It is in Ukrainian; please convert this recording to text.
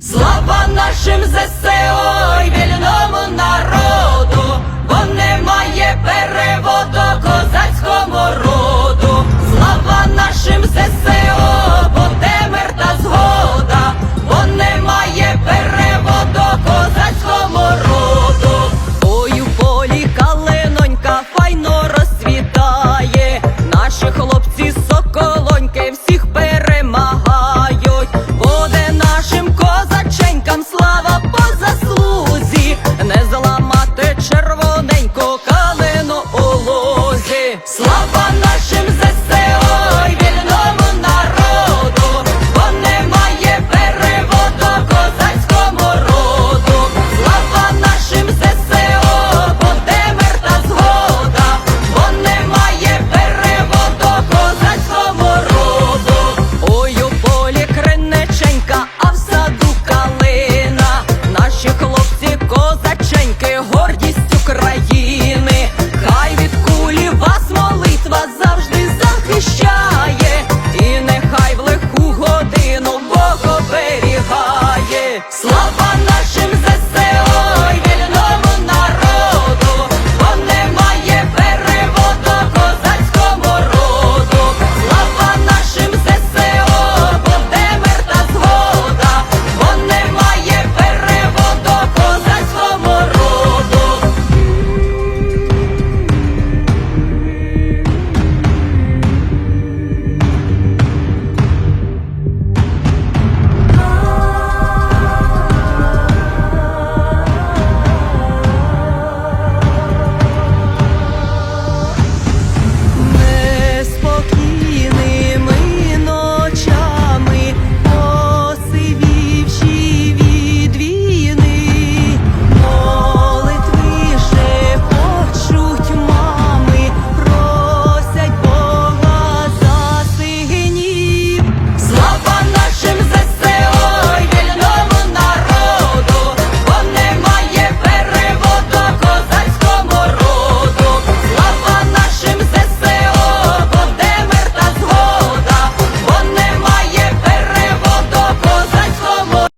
Слава нашим ЗСО й вільному народу, бо немає переводу козацькому роду. Слава нашим ЗСО, бо де мир та згода, бо немає переводу козацькому роду. Ой, у полі калинонька файно розцвітає. Наші хлопці лузі. Слава